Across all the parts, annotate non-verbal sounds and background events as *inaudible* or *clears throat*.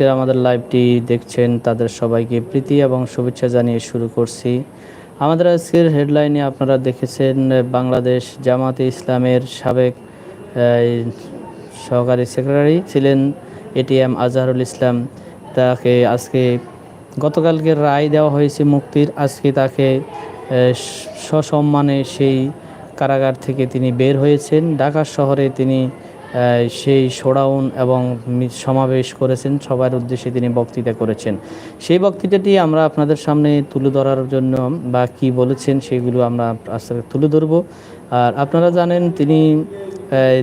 আজকের আমাদের লাইভটি দেখছেন তাদের সবাইকে প্রীতি এবং শুভেচ্ছা জানিয়ে শুরু করছি। আমাদের আজকের হেডলাইনে আপনারা দেখেছেন বাংলাদেশ জামাতে ইসলামের সাবেক সহকারী সেক্রেটারি ছিলেন এটিএম আজহারুল ইসলাম। তাকে আজকে গতকালকে রায় দেওয়া হয়েছে মুক্তির। আজকে তাকে সসম্মানে সেই কারাগার থেকে তিনি বের হয়েছেন। ঢাকা শহরে তিনি সেই শোডাউন এবং সমাবেশ করেছেন। সবার উদ্দেশ্যে তিনি বক্তৃতা করেছেন। সেই বক্তৃতাটি আমরা আপনাদের সামনে তুলে ধরার জন্য বা কি বলেছেন সেগুলো আমরা আস্তে তুলে ধরবো। আর আপনারা জানেন, তিনি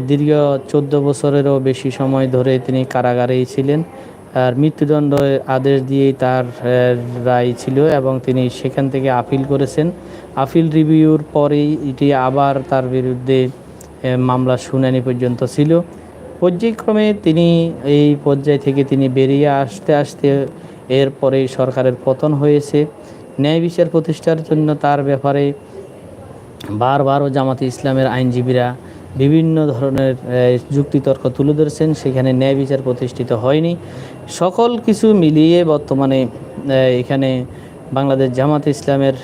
দীর্ঘ চোদ্দ বছরেরও বেশি সময় ধরে তিনি কারাগারেই ছিলেন। আর মৃত্যুদণ্ড আদেশ দিয়েই তার রায় ছিল এবং তিনি সেখান থেকে আপিল করেছেন। আপিল রিভিউর পরেই এটি আবার তার বিরুদ্ধে মামলা শুনানি পর্যন্ত ছিল। পর্যায়ক্রমে তিনি এই পর্যায় থেকে তিনি বেরিয়ে আসতে আসতে এরপরে সরকারের পতন হয়েছে। ন্যায় বিচার প্রতিষ্ঠার জন্য তার ব্যাপারে বারবারও জামাতে ইসলামের আইনজীবীরা বিভিন্ন ধরনের যুক্তিতর্ক তুলে ধরেছেন। সেখানে ন্যায় বিচার প্রতিষ্ঠিত হয়নি। সকল কিছু মিলিয়ে বর্তমানে এখানে বাংলাদেশ জামাতে ইসলামের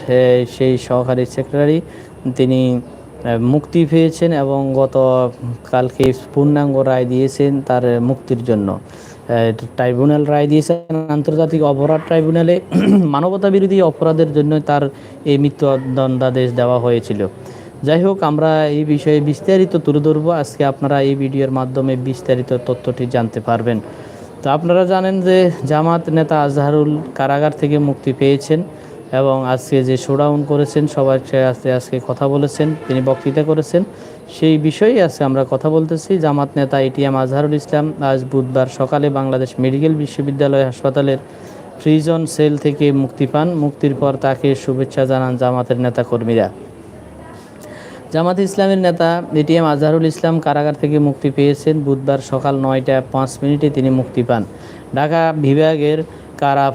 সেই সহকারী সেক্রেটারি তিনি মুক্তি পেয়েছেন এবং গত কালকে পূর্ণাঙ্গ রায় দিয়েছেন তার মুক্তির জন্য। ট্রাইব্যুনাল রায় দিয়েছেন আন্তর্জাতিক অপরাধ ট্রাইব্যুনালে। *clears throat* মানবতা বিরোধী অপরাধের জন্য তার এই মৃত্যুদণ্ডাদেশ দেওয়া হয়েছিল। যাই হোক, আমরা এই বিষয়ে বিস্তারিত তুলে ধরবো। আজকে আপনারা এই ভিডিওর মাধ্যমে বিস্তারিত তথ্যটি জানতে পারবেন। তো আপনারা জানেন যে জামাত নেতা আজহারুল কারাগার থেকে মুক্তি পেয়েছেন। এবং আজকে যে শোডাউন করেছেন সবার আজকে আজকে কথা বলেছেন, তিনি বক্তৃতা করেছেন। সেই বিষয়েই আজকে আমরা কথা বলতেছি। জামাত নেতা এটিএম আজহারুল ইসলাম আজ বুধবার সকালে বাংলাদেশ মেডিকেল বিশ্ববিদ্যালয় হাসপাতালের প্রিজন সেল থেকে মুক্তি পান। মুক্তির পর তাকে শুভেচ্ছা জানান জামাতের নেতা কর্মীরা জামাত ইসলামের নেতা এটিএম আজহারুল ইসলাম কারাগার থেকে মুক্তি পেয়েছেন। বুধবার সকাল নয়টা পাঁচ মিনিটে তিনি মুক্তি পান। ঢাকা বিভাগের কারা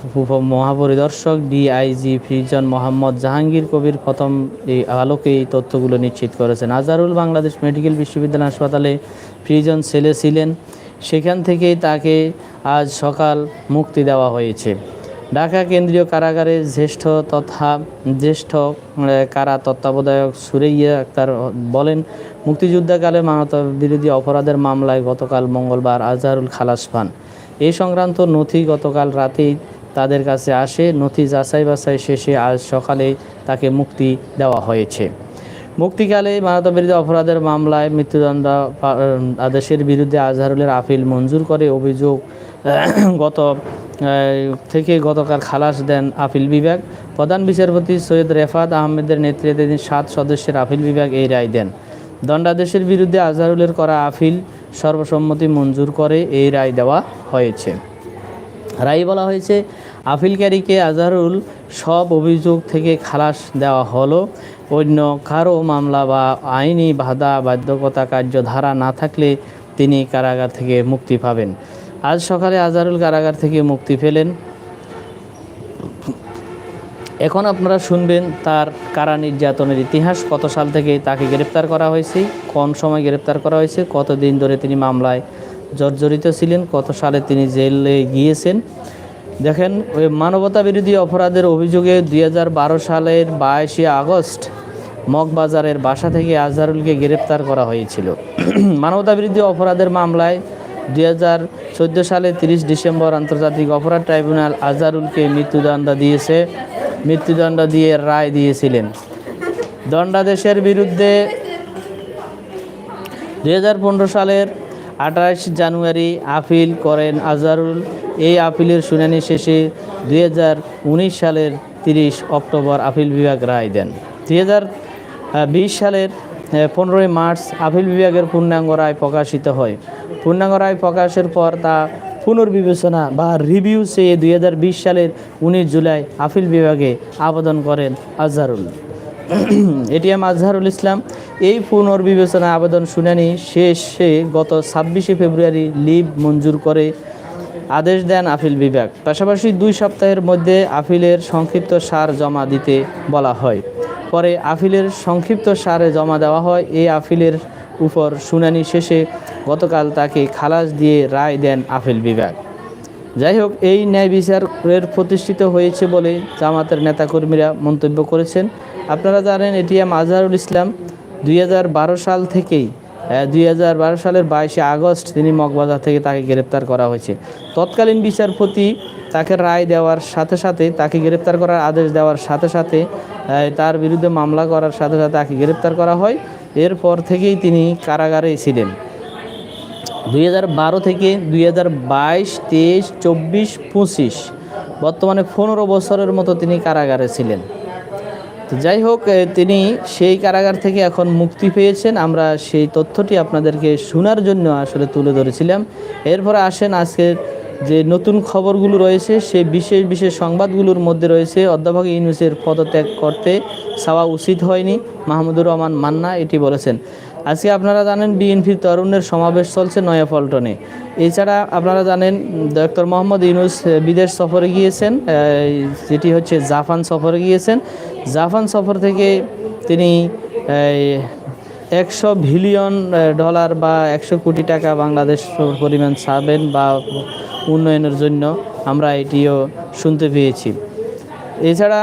মহাপরিদর্শক? ডিআইজি ফ্রিজন মোহাম্মদ জাহাঙ্গীর কবির প্রথম এই আলোকে এই তথ্যগুলো নিশ্চিত করেছেন। আজারুল বাংলাদেশ মেডিকেল বিশ্ববিদ্যালয় হাসপাতালে ফ্রিজন ছেলে ছিলেন। সেখান থেকেই তাকে আজ সকাল মুক্তি দেওয়া হয়েছে। ঢাকা কেন্দ্রীয় কারাগারে জ্যেষ্ঠ তথা জ্যেষ্ঠ কারা তত্ত্বাবধায়ক সুরেইয়া আক্তার বলেন, মুক্তিযুদ্ধকালে মানবতা বিরোধী অপরাধের মামলায় গতকাল মঙ্গলবার আজহারুল খালাস পান। এই সংক্রান্ত নথি গতকাল রাতেই তাদের কাছে আসে। নথি যাচাই বাছাই শেষে আজ সকালে তাকে মুক্তি দেওয়া হয়েছে। মুক্তিকালে মানবতাবিরোধী অপরাধের মামলায় মৃত্যুদণ্ড আদেশের বিরুদ্ধে আজহারুলের আপিল মঞ্জুর করে অভিযোগ, *clears throat* গত থেকে গতকাল খালাস দেন আপিল বিভাগ। প্রধান বিচারপতি সৈয়দ রেফাত আহমেদের নেতৃত্বাধীন সাত সদস্যের আপিল বিভাগ এই রায় দেন। দণ্ডাদেশের বিরুদ্ধে আজহারুলের করা আপিল সর্বসম্মতি মঞ্জুর করে এই রায় দেওয়া হয়েছে। রায় বলা হয়েছে আপিলকারীকে আজহারুল সব অভিযোগ থেকে খালাস দেওয়া হলো। অন্য কারও মামলা বা আইনি বাধা, বাধ্যকতা কার্যধারা না থাকলে তিনি কারাগার থেকে মুক্তি পাবেন। আজ সকালে আজহারুল কারাগার থেকে মুক্তি পেলেন। এখন আপনারা শুনবেন তার কারা নির্যাতনের ইতিহাস, কত সাল থেকে তাকে গ্রেপ্তার করা হয়েছে, কোন সময় গ্রেপ্তার করা হয়েছে, কতদিন ধরে তিনি মামলায় জর্জরিত ছিলেন, কত সালে তিনি জেলে গিয়েছেন। দেখেন, ওই মানবতা বিরোধী অপরাধের অভিযোগে দুই হাজার বারো সালের বাইশে আগস্ট মগবাজারের বাসা থেকে আজহারুলকে গ্রেপ্তার করা হয়েছিল। *clears throat* মানবতা বিরোধী অপরাধের মামলায় দুই হাজার চোদ্দ সালে তিরিশ ডিসেম্বর আন্তর্জাতিক অপরাধ ট্রাইব্যুনাল আজহারুলকে মৃত্যুদণ্ড দিয়েছে। মৃত্যুদণ্ড দিয়ে রায় দিয়েছিলেন। দণ্ডাদেশের বিরুদ্ধে দুই হাজার পনেরো সালের আঠাশ জানুয়ারি আপিল করেন আজহারুল। এই আপিলের শুনানি শেষে দুই হাজার উনিশ সালের তিরিশ অক্টোবর আপিল বিভাগ রায় দেন। দুই হাজার বিশ সালের পনেরোই মার্চ আপিল বিভাগের পূর্ণাঙ্গ রায় প্রকাশিত হয়। পূর্ণাঙ্গ রায় প্রকাশের পর তা পুনর্বিবেচনা বা রিভিউ চেয়ে দুই হাজার বিশ সালের উনিশ জুলাই আপিল বিভাগে আবেদন করেন আজহারুল। এটিএম আজহারুল ইসলাম। এই পুনর্বিবেচনা আবেদন শুনানি শেষে গত ছাব্বিশে ফেব্রুয়ারি লিভ মঞ্জুর করে আদেশ দেন আপিল বিভাগ। পাশাপাশি দুই সপ্তাহের মধ্যে আপিলের সংক্ষিপ্ত সার জমা দিতে বলা হয়। পরে আপিলের সংক্ষিপ্ত সারে জমা দেওয়া হয়। এই আপিলের উপর শুনানি শেষে গতকাল তাকে খালাস দিয়ে রায় দেন আপিল বিভাগ। যাই হোক, এই ন্যায় বিচারের প্রতিষ্ঠিত হয়েছে বলে জামাতের নেতাকর্মীরা মন্তব্য করেছেন। আপনারা জানেন, এটিএম আজহারুল ইসলাম দুই হাজার বারো সাল থেকেই দুই হাজার বারো সালের বাইশে আগস্ট তিনি মগবাজার থেকে তাকে গ্রেপ্তার করা হয়েছে। তৎকালীন বিচারপতি তাকে রায় দেওয়ার সাথে সাথে, তাকে গ্রেপ্তার করার আদেশ দেওয়ার সাথে সাথে তার বিরুদ্ধে মামলা করার সাথে সাথে তাকে গ্রেপ্তার করা হয়। এরপর থেকেই তিনি কারাগারে ছিলেন। দুই হাজার বারো থেকে দুই হাজার বাইশ, তেইশ, চব্বিশ, পঁচিশ। বর্তমানে পনেরো বছরের মতো তিনি কারাগারে ছিলেন। যাই হোক তিনি সেই কারাগার থেকে এখন মুক্তি পেয়েছেন। আমরা সেই তথ্যটি আপনাদেরকে শোনার জন্য আসলে তুলে ধরেছিলাম। এরপরে আসেন আজকের যে নতুন খবরগুলো রয়েছে, সেই বিশেষ বিশেষ সংবাদগুলোর মধ্যে রয়েছে, অধ্যাপক ইউনুসের পদত্যাগ করতে চাওয়া উচিত হয়নি। মাহমুদুর রহমান মান্না এটি বলেছেন। আজকে আপনারা জানেন বিএনপির তরুণের সমাবেশ চলছে নয়াপল্টনে এছাড়া আপনারা জানেন, ডক্টর মোহাম্মদ ইউনুস বিদেশ সফরে গিয়েছেন যেটি হচ্ছে জাপান সফরে গিয়েছেন। জাপান সফর থেকে তিনি একশো বিলিয়ন ডলার বা একশো কোটি টাকা বাংলাদেশ পরিমাণ ছাড়বেন বা উন্নয়নের জন্য আমরা এটিও শুনতে পেয়েছি। এছাড়া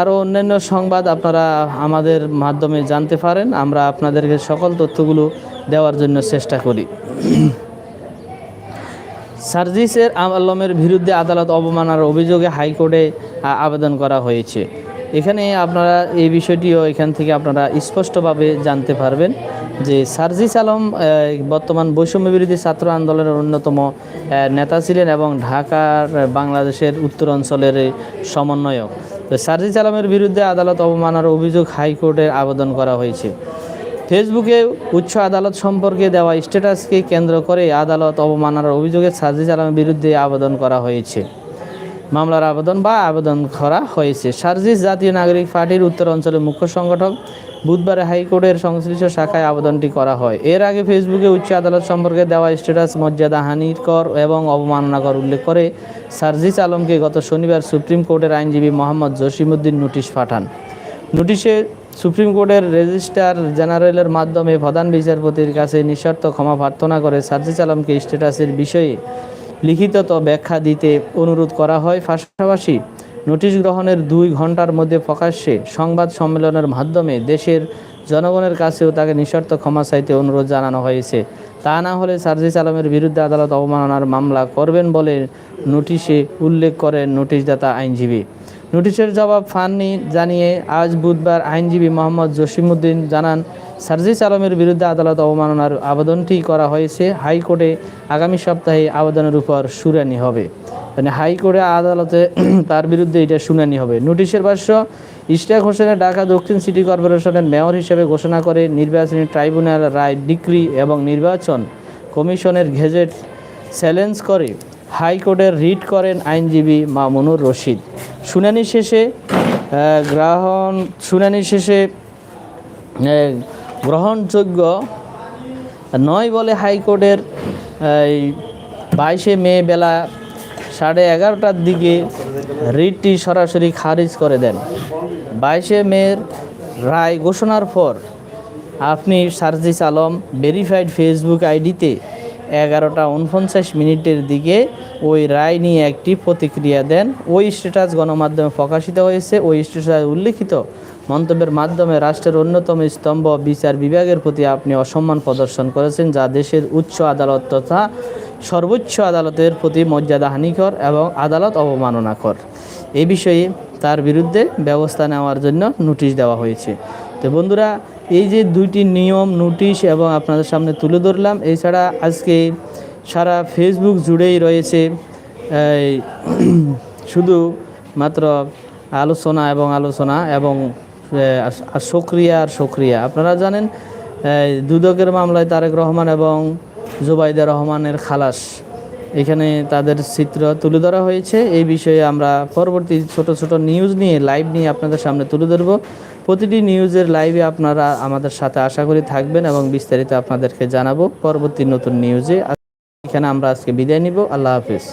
আরও অন্যান্য সংবাদ আপনারা আমাদের মাধ্যমে জানতে পারেন। আমরা আপনাদেরকে সকল তথ্যগুলো দেওয়ার জন্য চেষ্টা করি। সার্জিসের আলমের বিরুদ্ধে আদালত অবমানার অভিযোগে হাইকোর্টে আবেদন করা হয়েছে। এখানে আপনারা এই বিষয়টিও এখান থেকে আপনারা স্পষ্টভাবে জানতে পারবেন যে সার্জিস আলম বর্তমান বৈষম্য বিরোধী ছাত্র আন্দোলনের অন্যতম নেতা ছিলেন এবং ঢাকার বাংলাদেশের উত্তর অঞ্চলের সমন্বয়ক। তো সার্জিস আলমের বিরুদ্ধে আদালত অবমাননার অভিযোগ হাইকোর্টে আবেদন করা হয়েছে। ফেসবুকে উচ্চ আদালত সম্পর্কে দেওয়া স্ট্যাটাসকে কেন্দ্র করে আদালত অবমাননার অভিযোগে সার্জিস আলমের বিরুদ্ধে আবেদন করা হয়েছে। মামলার আবেদন বা আবেদন করা হয়েছে। সার্জিস জাতীয় নাগরিক পার্টির উত্তর অঞ্চলের মুখ্য সংগঠক বুধবার হাইকোর্টের সংশ্লিষ্ট শাখায় আবেদনটি করা হয়। এর আগে ফেসবুকে উচ্চ আদালত সম্পর্কে দেওয়া স্ট্যাটাস মর্যাদা হানিকর এবং অবমাননাকর উল্লেখ করে সার্জিস আলমকে গত শনিবার সুপ্রিম কোর্টের আইনজীবী মোহাম্মদ জসিমুদ্দিন নোটিশ পাঠান। নোটিশে সুপ্রিম কোর্টের রেজিস্ট্রার জেনারেলের মাধ্যমে প্রধান বিচারপতির কাছে নিঃশর্ত ক্ষমা প্রার্থনা করে সার্জিস আলমকে স্ট্যাটাসের বিষয়ে লিখিত ব্যাখ্যা দিতে অনুরোধ করা হয়। পাশাপাশি নোটিশ গ্রহণের দুই ঘণ্টার মধ্যে প্রকাশ্যে সংবাদ সম্মেলনের মাধ্যমে দেশের জনগণের কাছেও তাকে নিঃশর্ত ক্ষমা চাইতে অনুরোধ জানানো হয়েছে। তা না হলে সার্জিস আলমের বিরুদ্ধে আদালত অবমাননার মামলা করবেন বলে নোটিশে উল্লেখ করেন নোটিশদাতা আইনজীবী। নোটিশের জবাব পাননি জানিয়ে আজ বুধবার আইনজীবী মোহাম্মদ জসিমউদ্দিন জানান সার্জিস আলমের বিরুদ্ধে আদালত অবমাননার আবেদনটি করা হয়েছে। হাইকোর্টে আগামী সপ্তাহে আবেদনের উপর শুনানি হবে। মানে হাইকোর্টে আদালতে *clears throat* তার বিরুদ্ধে এটা শুনানি হবে। নোটিশের ভাষ্য ইশতিয়াক হোসেনের ঢাকা দক্ষিণ সিটি কর্পোরেশনের মেয়র হিসেবে ঘোষণা করে নির্বাচনী ট্রাইব্যুনাল রায় ডিক্রি এবং নির্বাচন কমিশনের গেজেট চ্যালেঞ্জ করে। হাইকোর্টের রিট করেন আইনজীবী মামুনুর রশিদ। শুনানি শেষে গ্রহণ শুনানি শেষে গ্রহণযোগ্য নয় বলে হাইকোর্টের এই বাইশে মে বেলা সাড়ে এগারোটার দিকে রিটটি সরাসরি খারিজ করে দেন। বাইশে মের রায় ঘোষণার পর আপনি সার্জিস আলম ভেরিফাইড ফেসবুক আইডিতে এগারোটা উনপঞ্চাশ মিনিটের দিকে ওই রায় নিয়ে একটি প্রতিক্রিয়া দেন। ওই স্ট্যাটাস গণমাধ্যমে প্রকাশিত হয়েছে। ওই স্ট্যাটাসে উল্লিখিত মন্তব্যের মাধ্যমে রাষ্ট্রের অন্যতম স্তম্ভ বিচার বিভাগের প্রতি আপনি অসম্মান প্রদর্শন করেছেন, যা দেশের উচ্চ আদালত তথা সর্বোচ্চ আদালতের প্রতি মর্যাদাহানিকর এবং আদালত অবমাননাকর। এই বিষয়ে তার বিরুদ্ধে ব্যবস্থা নেওয়ার জন্য নোটিশ দেওয়া হয়েছে। তো বন্ধুরা, এই যে দুইটি নিয়ম, নোটিশ এবং আপনাদের সামনে তুলে ধরলাম, এছাড়া আজকে সারা ফেসবুক জুড়েই রয়েছে শুধু মাত্র আলোচনা এবং আলোচনা এবং সক্রিয়া আর সক্রিয়া আপনারা জানেন দুদকের মামলায় তারেক রহমান এবং জুবাইদা রহমানের খালাস। এখানে তাদের চিত্র তুলে ধরা হয়েছে। এই বিষয়ে আমরা পরবর্তী ছোট ছোট নিউজ নিয়ে, লাইভ নিয়ে আপনাদের সামনে তুলে ধরব। প্রতিটি নিউজের লাইভে আপনারা আমাদের সাথে আশা করি থাকবেন এবং বিস্তারিত আপনাদেরকে জানাব পরবর্তী নতুন নিউজে। এখানে আমরা আজকে বিদায় নিব। আল্লাহ হাফিজ।